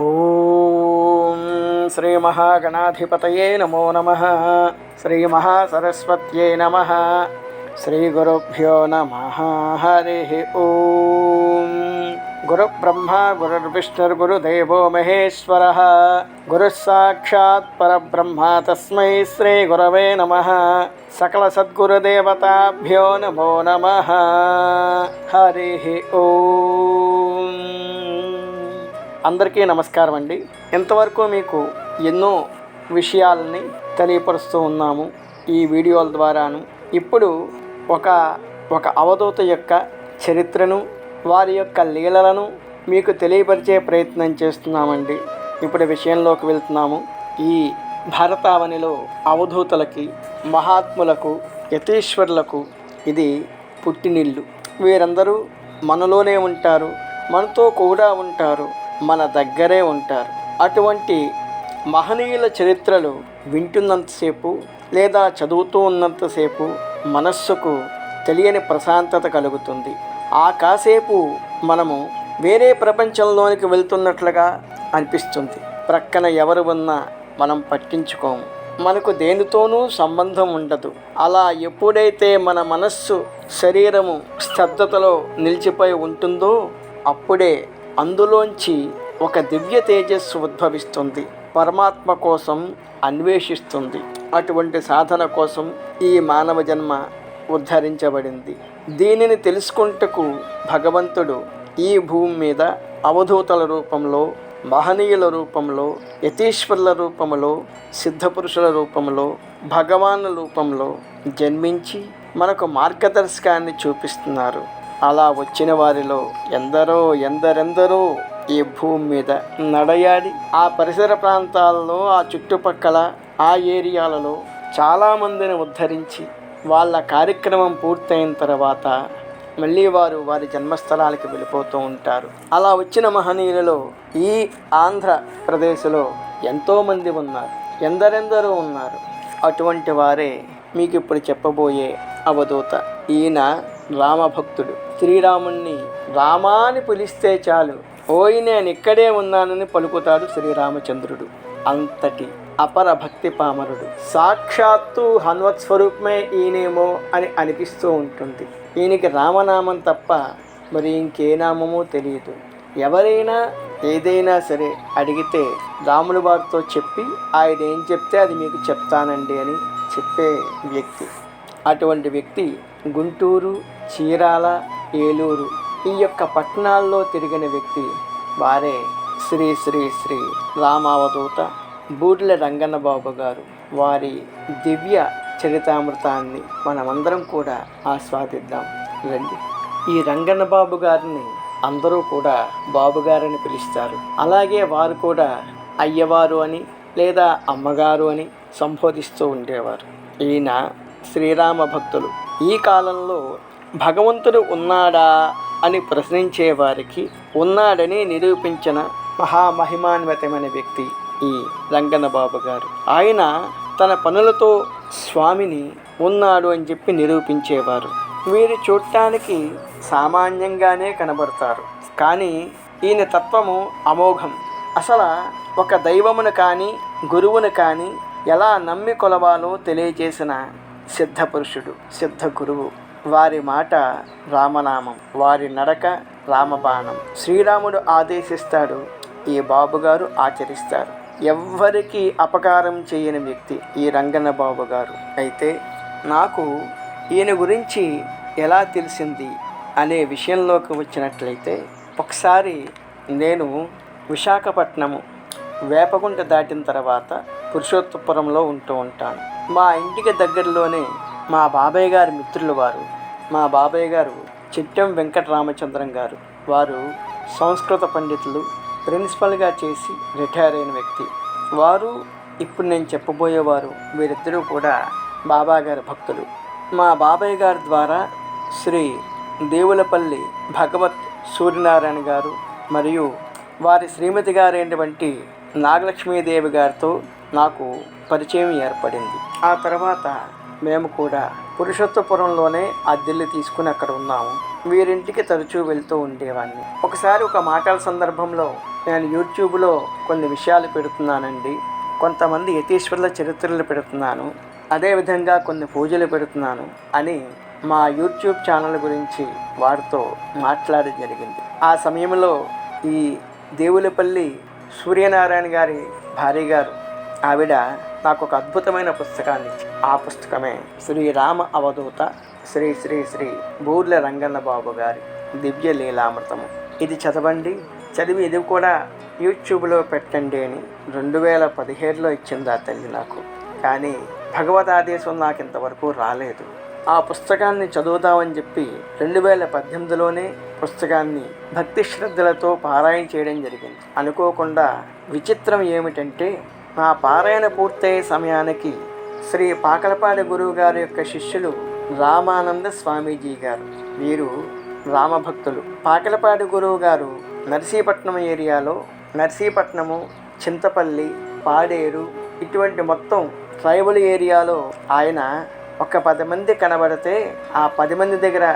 ॐ श्रीमहागणाधिपतये नमो नमः, श्रीमहासरस्वत्यै नमः, श्रीगुरुभ्यो नमः, हरिः ॐ। गुरुब्रह्मा, गुरुर्विष्णुर्गुरुदेवो महेश्वरः गुरुः साक्षात् परब्रह्मा तस्मै श्रीगुरवे नमः, सकलसद्गुरुदेवताभ्यो नमो नमः, हरिः ॐ। అందరికీ నమస్కారం అండి. ఇంతవరకు మీకు ఎన్నో విషయాలని తెలియపరుస్తూ ఉన్నాము ఈ వీడియోల ద్వారాను. ఇప్పుడు ఒక ఒక అవధూత యొక్క చరిత్రను వారి యొక్క లీలలను మీకు తెలియపరిచే ప్రయత్నం చేస్తున్నామండి. ఇప్పుడు విషయంలోకి వెళ్తున్నాము. ఈ భారతావనిలో అవధూతలకి మహాత్ములకు యతీశ్వరులకు ఇది పుట్టినిల్లు. వీరందరూ మనలోనే ఉంటారు మనతో కూడా ఉంటారు. మన దగ్గరే ఉంటారు. అటువంటి మహనీయుల చరిత్రలు వింటున్నంతసేపు లేదా చదువుతూ ఉన్నంతసేపు మనస్సుకు తెలియని ప్రశాంతత కలుగుతుంది. ఆ కాసేపు మనము వేరే ప్రపంచంలోనికి వెళ్తున్నట్లుగా అనిపిస్తుంది. ప్రక్కన ఎవరు ఉన్నా మనం పట్టించుకోము. మనకు దేనితోనూ సంబంధం ఉండదు. అలా ఎప్పుడైతే మన మనస్సు శరీరము స్తబ్దతలో నిలిచిపోయి ఉంటుందో అప్పుడే అందులోంచి ఒక దివ్య తేజస్సు ఉద్భవిస్తుంది. పరమాత్మ కోసం అన్వేషిస్తుంది. అటువంటి సాధన కోసం ఈ మానవ జన్మ ఉద్ధరించబడింది. దీనిని తెలుసుకుంటకు భగవంతుడు ఈ భూమి మీద అవధూతల రూపంలో మహనీయుల రూపంలో యతీశ్వరుల రూపంలో సిద్ధపురుషుల రూపంలో భగవాను రూపంలో జన్మించి మనకు మార్గదర్శకాన్ని చూపిస్తున్నారు. అలా వచ్చిన వారిలో ఎందరో ఎందరెందరో ఈ భూమి మీద నడయాడి ఆ పరిసర ప్రాంతాల్లో ఆ చుట్టుపక్కల ఆ ఏరియాలలో చాలామందిని ఉద్ధరించి వాళ్ళ కార్యక్రమం పూర్తయిన తర్వాత మళ్ళీ వారు వారి జన్మస్థలానికి వెళ్ళిపోతూ ఉంటారు. అలా వచ్చిన మహనీయులలో ఈ ఆంధ్రప్రదేశ్లో ఎంతోమంది ఉన్నారు. ఎందరెందరో ఉన్నారు. అటువంటి వారే మీకు ఇప్పుడు చెప్పబోయే అవధూత ఈయన రామభక్తుడు. శ్రీరాముణ్ణి రామాని పిలిస్తే చాలు. ఓయి నేను ఇక్కడే ఉన్నానని పలుకుతాడు శ్రీరామచంద్రుడు. అంతటి అపర భక్తి పామరుడు. సాక్షాత్తు హనుమత్ స్వరూపమే ఈయనేమో అని అనిపిస్తూ ఉంటుంది. ఈయనకి రామనామం తప్ప మరి ఇంకే నామమో తెలియదు. ఎవరైనా ఏదైనా సరే అడిగితే రాముల వారితో చెప్పి ఆయన ఏం చెప్తే అది మీకు చెప్తానండి అని చెప్పే వ్యక్తి. అటువంటి వ్యక్తి గుంటూరు చీరాల ఏలూరు. ఈ యొక్క పట్టణాల్లో తిరిగిన వ్యక్తి వారే శ్రీ శ్రీ శ్రీ రామావధూత బూడిల రంగన్నబాబు గారు. వారి దివ్య చరితామృతాన్ని మనమందరం కూడా ఆస్వాదిద్దాం. రండి. ఈ రంగన్నబాబు గారిని అందరూ కూడా బాబుగారని పిలుస్తారు. అలాగే వారు కూడా అయ్యవారు అని లేదా అమ్మగారు అని సంబోధిస్తూ ఉండేవారు. ఈయన శ్రీరామ భక్తులు. ఈ కాలంలో భగవంతుడు ఉన్నాడా అని ప్రశ్నించే వారికి ఉన్నాడని నిరూపించిన మహామహిమాన్వితమైన వ్యక్తి ఈ రంగనబాబు గారు. ఆయన తన పనులతో స్వామిని ఉన్నాడు అని చెప్పి నిరూపించేవారు. వీరు చూడటానికి సామాన్యంగానే కనబడతారు. కానీ ఈయన తత్వము అమోఘం. అసలు ఒక దైవమును కానీ గురువును కానీ ఎలా నమ్మి కొలవాలో తెలియజేసిన సిద్ధ పురుషుడు సిద్ధ గురువు వారి మాట రామనామం వారి నడక రామబాణం. శ్రీరాముడు ఆదేశిస్తాడు ఈ బాబుగారు ఆచరిస్తారు. ఎవ్వరికి అపకారం చేయని వ్యక్తి ఈ రంగన్న బాబు గారు అయితే నాకు ఈయన గురించి ఎలా తెలిసింది అనే విషయంలోకి వచ్చినట్లయితే ఒకసారి నేను విశాఖపట్నము వేపగుంట దాటిన తర్వాత పురుషోత్తపురంలో ఉంటూ ఉంటాను. మా ఇంటికి దగ్గరలోనే మా బాబాయ్ గారి మిత్రులు వారు మా బాబాయ్ గారు చిట్టెం వెంకటరామచంద్రం గారు. వారు సంస్కృత పండితులు ప్రిన్సిపల్గా చేసి రిటైర్ అయిన వ్యక్తి. వారు ఇప్పుడు నేను చెప్పబోయేవారు వీరిద్దరూ కూడా బాబా గారి భక్తులు. మా బాబాయ్ గారి ద్వారా శ్రీ దేవులపల్లి భగవత్ సూర్యనారాయణ గారు మరియు వారి శ్రీమతి గారైనటువంటి నాగలక్ష్మీదేవి గారితో నాకు పరిచయం ఏర్పడింది. ఆ తర్వాత మేము కూడా పురుషోత్తపురంలోనే అద్దెల్లు తీసుకుని అక్కడ ఉన్నాము. వీరింటికి తరచూ వెళ్తూ ఉండేవాడిని ఒకసారి ఒక మాటల సందర్భంలో నేను యూట్యూబ్లో కొన్ని విషయాలు పెడుతున్నానండి. కొంతమంది యతీశ్వరుల చరిత్రలు పెడుతున్నాను. అదేవిధంగా కొన్ని పూజలు పెడుతున్నాను అని మా యూట్యూబ్ ఛానల్ గురించి వారితో మాట్లాడడం జరిగింది. ఆ సమయంలో ఈ దేవులపల్లి సూర్యనారాయణ గారి భార్య గారు ఆవిడ నాకు ఒక అద్భుతమైన పుస్తకాన్ని ఆ పుస్తకమే శ్రీరామ అవధూత శ్రీ శ్రీ శ్రీ బూర్ల రంగన్న బాబు గారి దివ్య లీలామృతము. ఇది చదవండి. చదివి ఇది కూడా యూట్యూబ్లో పెట్టండి అని రెండు వేల పదిహేడులో ఇచ్చింది ఆ తల్లి నాకు. కానీ భగవద్ ఆదేశం నాకు ఇంతవరకు రాలేదు. ఆ పుస్తకాన్ని చదువుదామని చెప్పి రెండు వేల పద్దెనిమిదిలోనే పుస్తకాన్ని భక్తి శ్రద్ధలతో పారాయణ చేయడం జరిగింది. అనుకోకుండా విచిత్రం ఏమిటంటే నా పారాయణ పూర్తయ్యే సమయానికి శ్రీ పాకలపాడి గురువు గారి యొక్క శిష్యులు రామానంద స్వామీజీ గారు. వీరు రామభక్తులు. పాకలపాడి గురువు గారు నర్సీపట్నం ఏరియాలో నర్సీపట్నము చింతపల్లి పాడేరు ఇటువంటి మొత్తం ట్రైబల్ ఏరియాలో ఆయన ఒక పది మంది కనబడితే ఆ పది మంది దగ్గర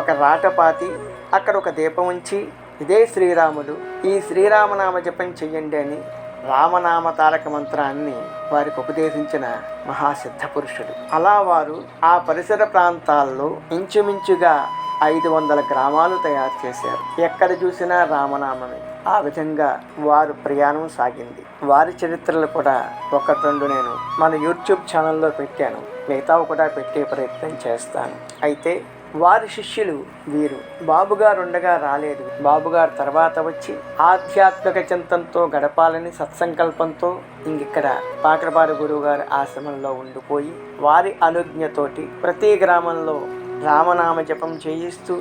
ఒక రాటపాతి అక్కడ ఒక దీపం ఉంచి ఇదే శ్రీరాముడు. ఈ శ్రీరామనామ జపం చెయ్యండి అని రామనామ తారక మంత్రాన్ని వారికి ఉపదేశించిన మహాసిద్ధ పురుషుడు అలా వారు ఆ పరిసర ప్రాంతాల్లో ఇంచుమించుగా ఐదు వందల గ్రామాలు తయారు చేశారు. ఎక్కడ చూసినా రామనామమే. ఆ విధంగా వారు ప్రయాణం సాగింది. వారి చరిత్రలు కూడా ఒకటి రెండు నేను మన యూట్యూబ్ ఛానల్లో పెట్టాను. మిగతావి కూడా పెట్టే ప్రయత్నం చేస్తాను. అయితే వారి శిష్యులు వీరు. బాబుగారు ఉండగా రాలేదు. బాబుగారు తర్వాత వచ్చి ఆధ్యాత్మిక చింతనతో గడపాలని సత్సంకల్పంతో ఇంగిక్కడ పాకరపాడు గురువు గారి ఆశ్రమంలో ఉండిపోయి వారి అనుజ్ఞతోటి ప్రతి గ్రామంలో రామనామ జపం చేయిస్తూ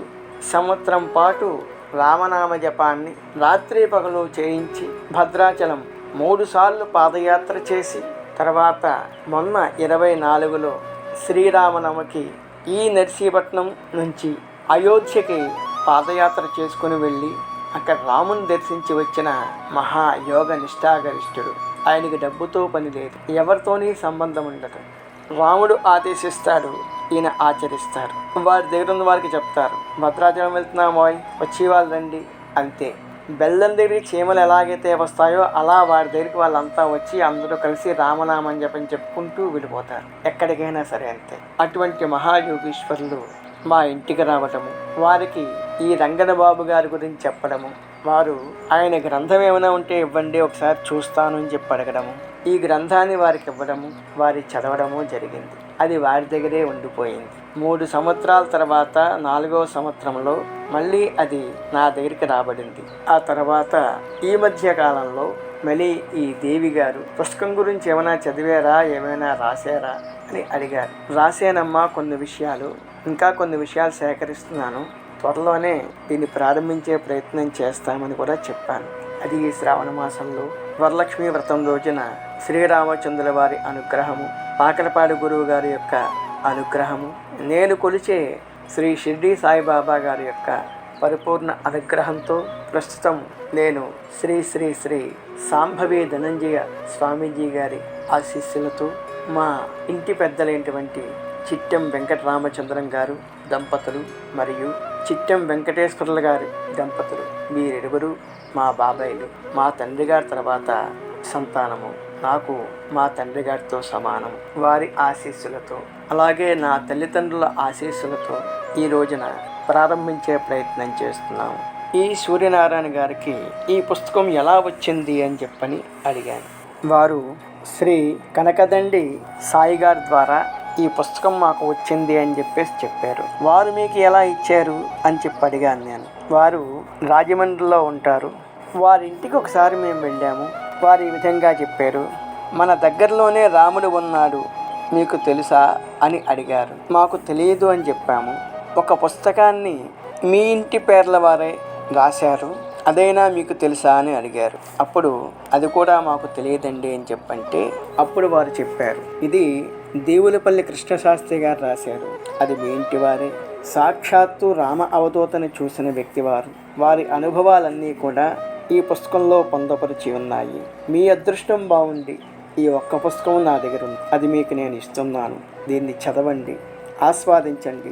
సంవత్సరం పాటు రామనామ జపాన్ని రాత్రి పగలు చేయించి భద్రాచలం మూడుసార్లు పాదయాత్ర చేసి తర్వాత మొన్న ఇరవై నాలుగులో శ్రీరామనవమికి ఈ నర్సీపట్నం నుంచి అయోధ్యకి పాదయాత్ర చేసుకుని వెళ్ళి అక్కడ రాముని దర్శించి వచ్చిన మహాయోగ నిష్ఠాగరిష్ఠుడు. ఆయనకి డబ్బుతో పని లేదు. ఎవరితోని సంబంధం ఉండదు. రాముడు ఆదేశిస్తాడు ఈయన ఆచరిస్తారు. వారి దగ్గర ఉన్న వారికి చెప్తారు భద్రాచలం వెళ్తున్నామోయ్ వచ్చి వాళ్ళు రండి. అంతే. బెల్లం దగ్గరికి చీమలు ఎలాగైతే వస్తాయో అలా వారి దగ్గరికి వాళ్ళంతా వచ్చి అందరూ కలిసి రామనామని చెప్పని చెప్పుకుంటూ వెళ్ళిపోతారు ఎక్కడికైనా సరే అంతే. అటువంటి మహాయోగీశ్వరులు మా ఇంటికి రావటము వారికి ఈ రంగన బాబు గారి గురించి చెప్పడము వారు ఆయన గ్రంథం ఏమైనా ఉంటే ఇవ్వండి ఒకసారి చూస్తాను అని చెప్పి అడగడము ఈ గ్రంథాన్ని వారికి ఇవ్వడము వారి చదవడము జరిగింది. అది వారి దగ్గరే ఉండిపోయింది. మూడు సంవత్సరాల తర్వాత నాలుగవ సంవత్సరంలో మళ్ళీ అది నా దగ్గరికి రాబడింది. ఆ తర్వాత ఈ మధ్య కాలంలో మళ్ళీ ఈ దేవి గారు పుస్తకం గురించి ఏమైనా చదివారా ఏమైనా రాశారా అని అడిగారు. రాశానమ్మా కొన్ని విషయాలు ఇంకా కొన్ని విషయాలు సేకరిస్తున్నాను. త్వరలోనే దీన్ని ప్రారంభించే ప్రయత్నం చేస్తామని కూడా చెప్పాను. అది ఈ శ్రావణ మాసంలో వరలక్ష్మి వ్రతం రోజున శ్రీరామచంద్రుల వారి అనుగ్రహము పాకలపాడు గురువు గారి యొక్క అనుగ్రహము. నేను కొలిచే శ్రీ షిర్డీ సాయిబాబా గారి యొక్క పరిపూర్ణ అనుగ్రహంతో ప్రస్తుతం నేను శ్రీ శ్రీ శ్రీ సాంభవి ధనంజయ స్వామీజీ గారి ఆశీస్సులతో మా ఇంటి పెద్దలైనటువంటి చిట్టెం వెంకటరామచంద్రం గారు దంపతులు మరియు చిట్టెం వెంకటేశ్వర్ల గారి దంపతులు వీరిరువురు మా బాబాయిలు మా తండ్రి గారి తర్వాత సంతానము. నాకు మా తండ్రి గారితో సమానం. వారి ఆశీస్సులతో. అలాగే నా తల్లిదండ్రుల ఆశీస్సులతో ఈ రోజున ప్రారంభించే ప్రయత్నం చేస్తున్నాము. ఈ సూర్యనారాయణ గారికి ఈ పుస్తకం ఎలా వచ్చింది అని చెప్పని అడిగాను. వారు శ్రీ కనకదండి సాయి గారి ద్వారా ఈ పుస్తకం మాకు వచ్చింది అని చెప్పేసి చెప్పారు. వారు మీకు ఎలా ఇచ్చారు అని చెప్పి అడిగాను నేను. వారు రాజమండ్రిలో ఉంటారు. వారి ఇంటికి ఒకసారి మేము వెళ్ళాము. వారు ఈ విధంగా చెప్పారు మన దగ్గరలోనే రాముడు ఉన్నాడు మీకు తెలుసా? అని అడిగారు. మాకు తెలియదు అని చెప్పాము. ఒక పుస్తకాన్ని మీ ఇంటి పేర్ల వారే రాశారు. అదైనా మీకు తెలుసా అని అడిగారు. అప్పుడు అది కూడా మాకు తెలియదండి అని చెప్పంటే అప్పుడు వారు చెప్పారు ఇది దేవులపల్లి కృష్ణశాస్త్రి గారు రాశారు. అది మీ ఇంటి వారే. సాక్షాత్తు రామ అవధూతని చూసిన వ్యక్తి వారు వారి అనుభవాలన్నీ కూడా ఈ పుస్తకంలో పొందపరిచి ఉన్నాయి. మీ అదృష్టం బాగుండి ఈ ఒక్క పుస్తకం నా దగ్గర ఉంది అది మీకు నేను ఇస్తున్నాను. దీన్ని చదవండి. ఆస్వాదించండి.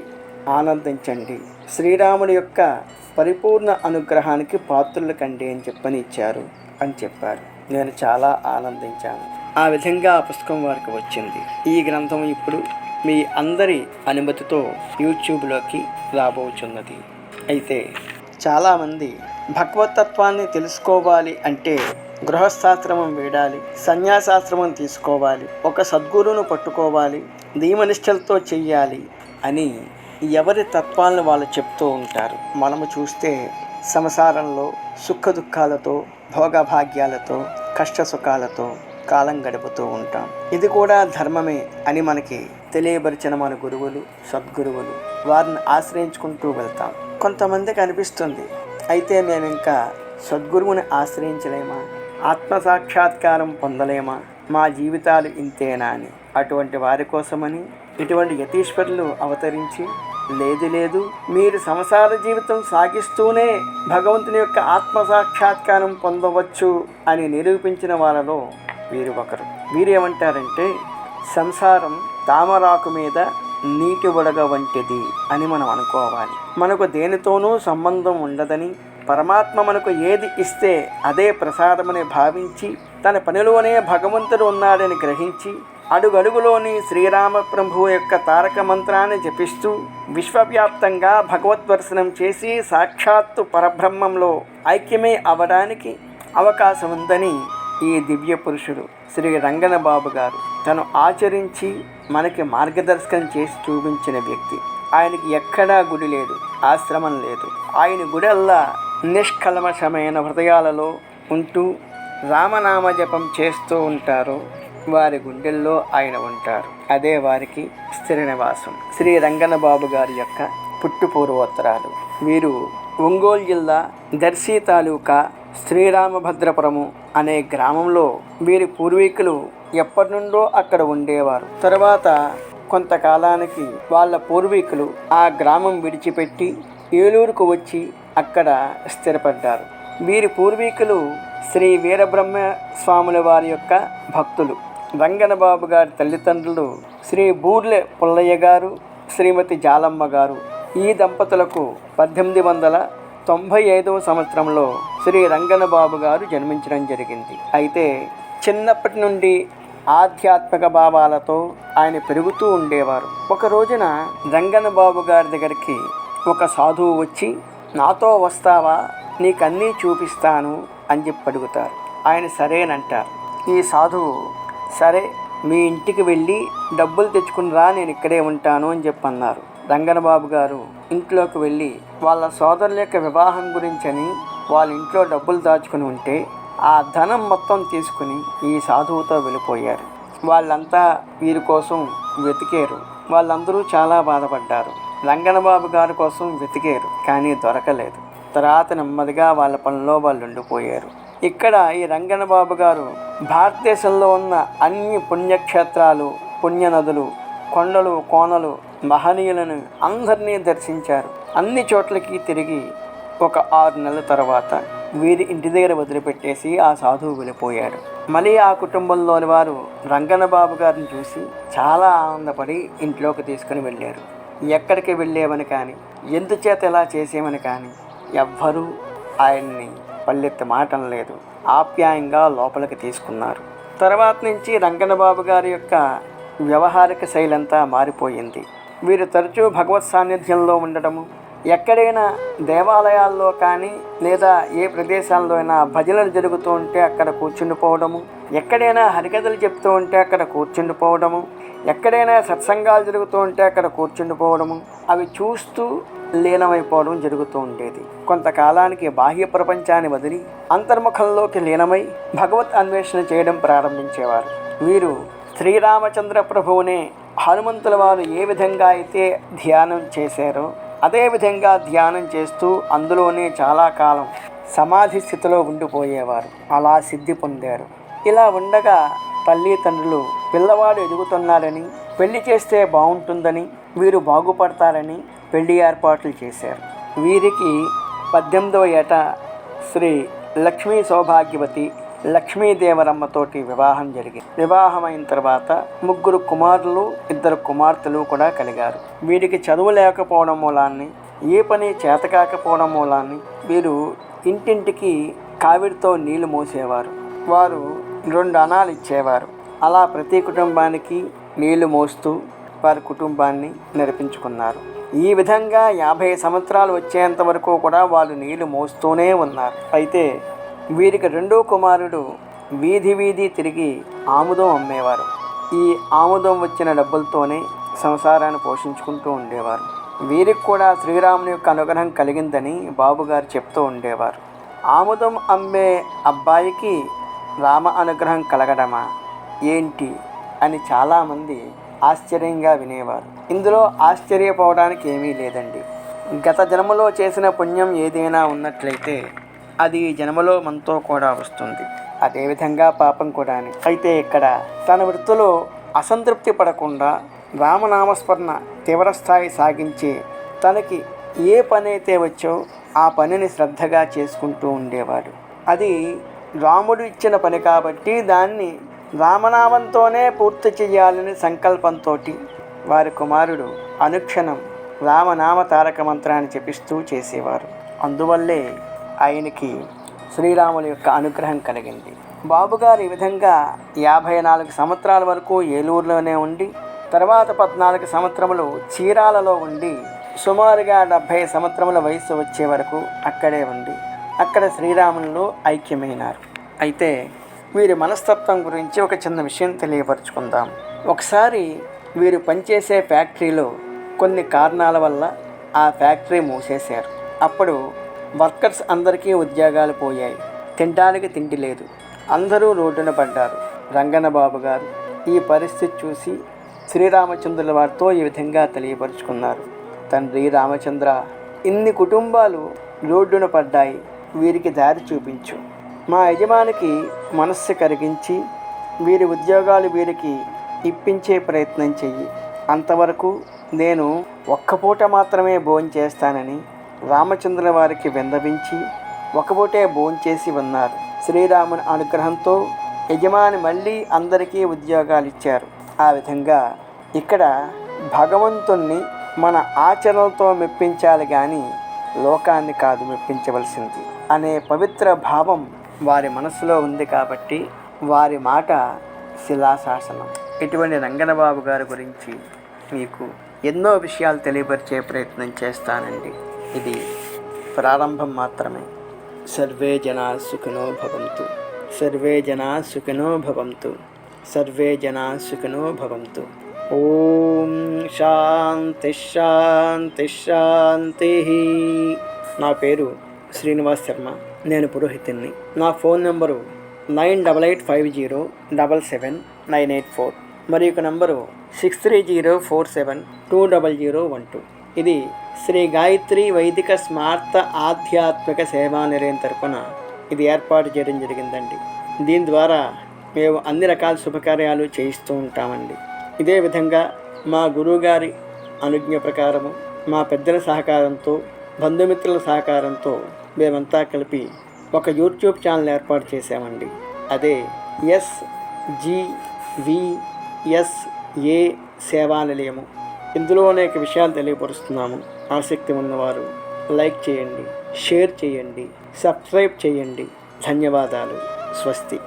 ఆనందించండి. శ్రీరాముడి యొక్క పరిపూర్ణ అనుగ్రహానికి పాత్రులు కండి అని చెప్పని ఇచ్చారు అని చెప్పారు. నేను చాలా ఆనందించాను. ఆ విధంగా ఆ పుస్తకం వారికి వచ్చింది. ఈ గ్రంథం ఇప్పుడు మీ అందరి అనుమతితో యూట్యూబ్లోకి రాబోచున్నది. అయితే చాలామంది భగవతత్వాన్ని తెలుసుకోవాలి అంటే గృహస్థాశ్రమం వీడాలి సన్యాసాశ్రమం తీసుకోవాలి ఒక సద్గురువును పట్టుకోవాలి నియమనిష్టలతో చెయ్యాలి అని ఎవరి తత్వాలను వాళ్ళు చెప్తూ ఉంటారు. మనము చూస్తే సంసారంలో సుఖ దుఃఖాలతో భోగభాగ్యాలతో కష్ట సుఖాలతో కాలం గడుపుతూ ఉంటాం. ఇది కూడా ధర్మమే అని మనకి తెలియబరిచిన మన గురువులు సద్గురువులు వారిని ఆశ్రయించుకుంటూ వెళ్తాం. కొంతమందికి అనిపిస్తుంది అయితే మేము ఇంకా సద్గురువుని ఆశ్రయించలేమా? ఆత్మ సాక్షాత్కారం పొందలేమా? మా జీవితాలు ఇంతేనా అని. అటువంటి వారి కోసమని ఇటువంటి యతీశ్వరులు అవతరించి లేదు లేదు మీరు సంసార జీవితం సాగిస్తూనే భగవంతుని యొక్క ఆత్మ సాక్షాత్కారం పొందవచ్చు అని నిరూపించిన వాళ్ళలో వీరు ఒకరు. వీరేమంటారంటే సంసారం తామరాకు మీద నీటి ఉడగ వంటిది అని మనం అనుకోవాలి. మనకు దేనితోనూ సంబంధం ఉండదని పరమాత్మ మనకు ఏది ఇస్తే అదే ప్రసాదమని భావించి తన పనిలోనే భగవంతుడు ఉన్నాడని గ్రహించి అడుగడుగులోని శ్రీరామ ప్రభు యొక్క తారక మంత్రాన్ని జపిస్తూ విశ్వవ్యాప్తంగా భగవద్దర్శనం చేసి సాక్షాత్తు పరబ్రహ్మంలో ఐక్యమే అవడానికి అవకాశం ఉందని ఈ దివ్య పురుషుడు శ్రీ రంగన బాబు గారు. తను ఆచరించి మనకి మార్గదర్శకం చేసి చూపించిన వ్యక్తి. ఆయనకి ఎక్కడా గుడి లేదు ఆశ్రమం లేదు. ఆయన గుడల్లా నిష్కల్మషమైన హృదయాలలో ఉంటూ రామనామ జపం చేస్తూ ఉంటారు. వారి గుండెల్లో ఆయన ఉంటారు. అదే వారికి స్థిర నివాసం శ్రీ రంగనబాబు గారి యొక్క పుట్టు పూర్వోత్తరాలు. వీరు ఒంగోలు జిల్లా దర్శి తాలూకా శ్రీరామభద్రపురము అనే గ్రామంలో వీరి పూర్వీకులు ఎప్పటి నుండో అక్కడ ఉండేవారు. తర్వాత కొంతకాలానికి వాళ్ళ పూర్వీకులు ఆ గ్రామం విడిచిపెట్టి ఏలూరుకు వచ్చి అక్కడ స్థిరపడ్డారు. వీరి పూర్వీకులు శ్రీ వీరబ్రహ్మ స్వాముల వారి యొక్క భక్తులు. రంగనబాబు గారి తల్లిదండ్రులు శ్రీ బూర్లె పుల్లయ్య గారు శ్రీమతి జాలమ్మ గారు ఈ దంపతులకు పద్దెనిమిది వందల తొంభై ఐదవ సంవత్సరంలో శ్రీ రంగనబాబు గారు జన్మించడం జరిగింది. అయితే చిన్నప్పటి నుండి ఆధ్యాత్మిక భావాలతో ఆయన పెరుగుతూ ఉండేవారు. ఒక రోజున రంగనబాబు గారి దగ్గరికి ఒక సాధువు వచ్చి నాతో వస్తావా? నీకన్నీ చూపిస్తాను అని చెప్పి అడుగుతారు. ఆయన సరేనంటారు. ఈ సాధువు సరే మీ ఇంటికి వెళ్ళి డబ్బులు తెచ్చుకుని రా నేను ఇక్కడే ఉంటాను అని చెప్పన్నారు. రంగనబాబు గారు ఇంట్లోకి వెళ్ళి వాళ్ళ సోదరుల యొక్క వివాహం గురించని వాళ్ళ ఇంట్లో డబ్బులు దాచుకుని ఉంటే ఆ ధనం మొత్తం తీసుకుని ఈ సాధువుతో వెళ్ళిపోయారు. వాళ్ళంతా వీరి కోసం వెతికారు. వాళ్ళందరూ చాలా బాధపడ్డారు. రంగనబాబు గారి కోసం వెతికారు కానీ దొరకలేదు. తర్వాత నెమ్మదిగా వాళ్ళ పనిలో వాళ్ళు ఉండిపోయారు. ఇక్కడ ఈ రంగనబాబు గారు భారతదేశంలో ఉన్న అన్ని పుణ్యక్షేత్రాలు పుణ్యనదులు కొండలు కోనలు మహనీయులను అందరినీ దర్శించారు. అన్ని చోట్లకి తిరిగి ఒక ఆరు నెలల తర్వాత వీరి ఇంటి దగ్గర వదిలిపెట్టేసి ఆ సాధువు వెళ్ళిపోయాడు. మళ్ళీ ఆ కుటుంబంలోని వారు రంగనబాబు గారిని చూసి చాలా ఆనందపడి ఇంట్లోకి తీసుకుని వెళ్ళారు. ఎక్కడికి వెళ్ళేమని కానీ ఎందుచేత ఇలా చేసేమని కానీ ఎవ్వరూ ఆయన్ని పల్లెత్తి మాటం లేదు. ఆప్యాయంగా లోపలికి తీసుకున్నారు. తర్వాత నుంచి రంగనబాబు గారి యొక్క వ్యవహారిక శైలంతా మారిపోయింది. వీరు తరచూ భగవత్ సాన్నిధ్యంలో ఉండటము. ఎక్కడైనా దేవాలయాల్లో కానీ లేదా ఏ ప్రదేశాల్లో అయినా భజనలు జరుగుతూ ఉంటే అక్కడ కూర్చుండిపోవడము. ఎక్కడైనా హరికథలు చెప్తూ ఉంటే అక్కడ కూర్చుండిపోవడము. ఎక్కడైనా సత్సంగాలు జరుగుతూ ఉంటే అక్కడ కూర్చుండిపోవడము. అవి చూస్తూ లీనమైపోవడం జరుగుతూ ఉండేది. కొంతకాలానికి బాహ్య ప్రపంచాన్ని వదిలి అంతర్ముఖంలోకి లీనమై భగవత్ అన్వేషణ చేయడం ప్రారంభించేవారు. వీరు శ్రీరామచంద్ర ప్రభువునే హనుమంతుల వారు ఏ విధంగా అయితే ధ్యానం చేశారో అదేవిధంగా ధ్యానం చేస్తూ అందులోనే చాలా కాలం సమాధి స్థితిలో ఉండిపోయేవారు. అలా సిద్ధి పొందారు. ఇలా ఉండగా తల్లి తండ్రులు పిల్లవాడు ఎదుగుతున్నాడని పెళ్ళి చేస్తే బాగుంటుందని వీరు బాగుపడతారని పెళ్ళి ఏర్పాట్లు చేశారు. వీరికి పద్దెనిమిదవ ఏట శ్రీ లక్ష్మీ సౌభాగ్యవతి లక్ష్మీదేవరమ్మతోటి వివాహం జరిగింది వివాహం అయిన తర్వాత ముగ్గురు కుమారులు ఇద్దరు కుమార్తెలు కూడా కలిగారు. వీరికి చదువు లేకపోవడం మూలాన్ని ఏ పని చేతకాకపోవడం మూలాన్ని వీరు ఇంటింటికి కావిడితో నీళ్ళు మోసేవారు. వారు రెండు అనాలు ఇచ్చేవారు. అలా ప్రతి కుటుంబానికి నీళ్ళు మోస్తూ వారి కుటుంబాన్ని నడిపించుకున్నారు. ఈ విధంగా యాభై సంవత్సరాలు వచ్చేంత వరకు కూడా వాళ్ళు నీళ్ళు మోస్తూనే ఉన్నారు. అయితే వీరికి రెండో కుమారుడు వీధి వీధి తిరిగి ఆముదం అమ్మేవారు. ఈ ఆముదం వచ్చిన డబ్బులతోనే సంసారాన్ని పోషించుకుంటూ ఉండేవారు. వీరికి కూడా శ్రీరాముని యొక్క అనుగ్రహం కలిగిందని బాబుగారు చెప్తూ ఉండేవారు. ఆముదం అమ్మే అబ్బాయికి రామ అనుగ్రహం కలగడమా? ఏంటి? అని చాలామంది ఆశ్చర్యంగా వినేవారు. ఇందులో ఆశ్చర్యపోవడానికి ఏమీ లేదండి. గత జన్మలో చేసిన పుణ్యం ఏదైనా ఉన్నట్లయితే అది జన్మలో మనతో కూడా వస్తుంది. అదేవిధంగా పాపం కూడా అయితే ఇక్కడ తన వృత్తిలో అసంతృప్తి పడకుండా రామనామస్మరణ తీవ్రస్థాయి సాగించి తనకి ఏ పని అయితే వచ్చో ఆ పనిని శ్రద్ధగా చేసుకుంటూ ఉండేవాడు. అది రాముడు ఇచ్చిన పని కాబట్టి దాన్ని రామనామంతోనే పూర్తి చేయాలని సంకల్పంతో వారి కుమారుడు అనుక్షణం రామనామ తారక మంత్రాన్ని జపిస్తూ చేసేవారు. అందువల్లే ఆయనకి శ్రీరాముల యొక్క అనుగ్రహం కలిగింది. బాబుగారు ఈ విధంగా యాభై నాలుగు సంవత్సరాల వరకు ఏలూరులోనే ఉండి తర్వాత పద్నాలుగు సంవత్సరములు చీరాలలో ఉండి సుమారుగా డెబ్భై సంవత్సరముల వయసు వచ్చే వరకు అక్కడే ఉండి అక్కడ శ్రీరాములు ఐక్యమైనారు. అయితే వీరి మనస్తత్వం గురించి ఒక చిన్న విషయం తెలియపరుచుకుందాం. ఒకసారి వీరు పనిచేసే ఫ్యాక్టరీలో కొన్ని కారణాల వల్ల ఆ ఫ్యాక్టరీ మూసేశారు. అప్పుడు వర్కర్స్ అందరికీ ఉద్యోగాలు పోయాయి. తినడానికి తిండి లేదు. అందరూ రోడ్డున పడ్డారు. రంగన్న బాబు గారు ఈ పరిస్థితి చూసి శ్రీరామచంద్రుల వారితో ఈ విధంగా తెలియపరుచుకున్నారు. తండ్రి రామచంద్ర ఇన్ని కుటుంబాలు రోడ్డున పడ్డాయి. వీరికి దారి చూపించు. మా యజమానికి మనస్సు కరిగించి వీరి ఉద్యోగాలు వీరికి ఇప్పించే ప్రయత్నం చెయ్యి. అంతవరకు నేను ఒక్క పూట మాత్రమే భోజనం చేస్తానని రామచంద్రుల వారికి విన్నవించి ఒకపూటే భోంచేసి ఉన్నారు శ్రీరాముని అనుగ్రహంతో యజమాని మళ్ళీ అందరికీ ఉద్యోగాలు ఇచ్చారు ఆ విధంగా ఇక్కడ భగవంతుణ్ణి మన ఆచరణలతో మెప్పించాలి కానీ లోకాన్ని కాదు మెప్పించవలసింది అనే పవిత్ర భావం వారి మనసులో ఉంది కాబట్టి వారి మాట శిలాశాసనం. ఇటువంటి రంగనబాబు గారి గురించి మీకు ఎన్నో విషయాలు తెలియపరిచే ప్రయత్నం చేస్తానండి. ఇది ప్రారంభం మాత్రమే. సర్వే జనా సుఖినో భవంతు. సర్వే జనా సుఖినో భవంతు. సర్వే జనా సుఖినో భవంతు. ఓం శాంతి శాంతి శాంతి. నా పేరు శ్రీనివాస్ శర్మ. నేను పురోహితుణ్ణి. నా phone number nine double eight five zero double seven nine eight four. మరి యొక్క number six three zero four seven two double zero one two. ఇది శ్రీ గాయత్రి వైదిక స్మార్త ఆధ్యాత్మిక సేవా నిలయం తరపున ఇది ఏర్పాటు చేయడం జరిగిందండి. దీని ద్వారా మేము అన్ని రకాల శుభకార్యాలు చేయిస్తూ ఉంటామండి. ఇదే విధంగా మా గురువుగారి అనుజ్ఞ ప్రకారము మా పెద్దల సహకారంతో బంధుమిత్రుల సహకారంతో మేమంతా కలిపి ఒక యూట్యూబ్ ఛానల్ ఏర్పాటు చేశామండి. అదే ఎస్ జీ విఎస్ఏ ఏ సేవా నిలయము. ఇందులో అనేక విషయాలు తెలియపరుస్తున్నాము. ఆసక్తి ఉన్నవారు లైక్ చేయండి షేర్ చేయండి సబ్స్క్రైబ్ చేయండి. ధన్యవాదాలు. స్వస్తి.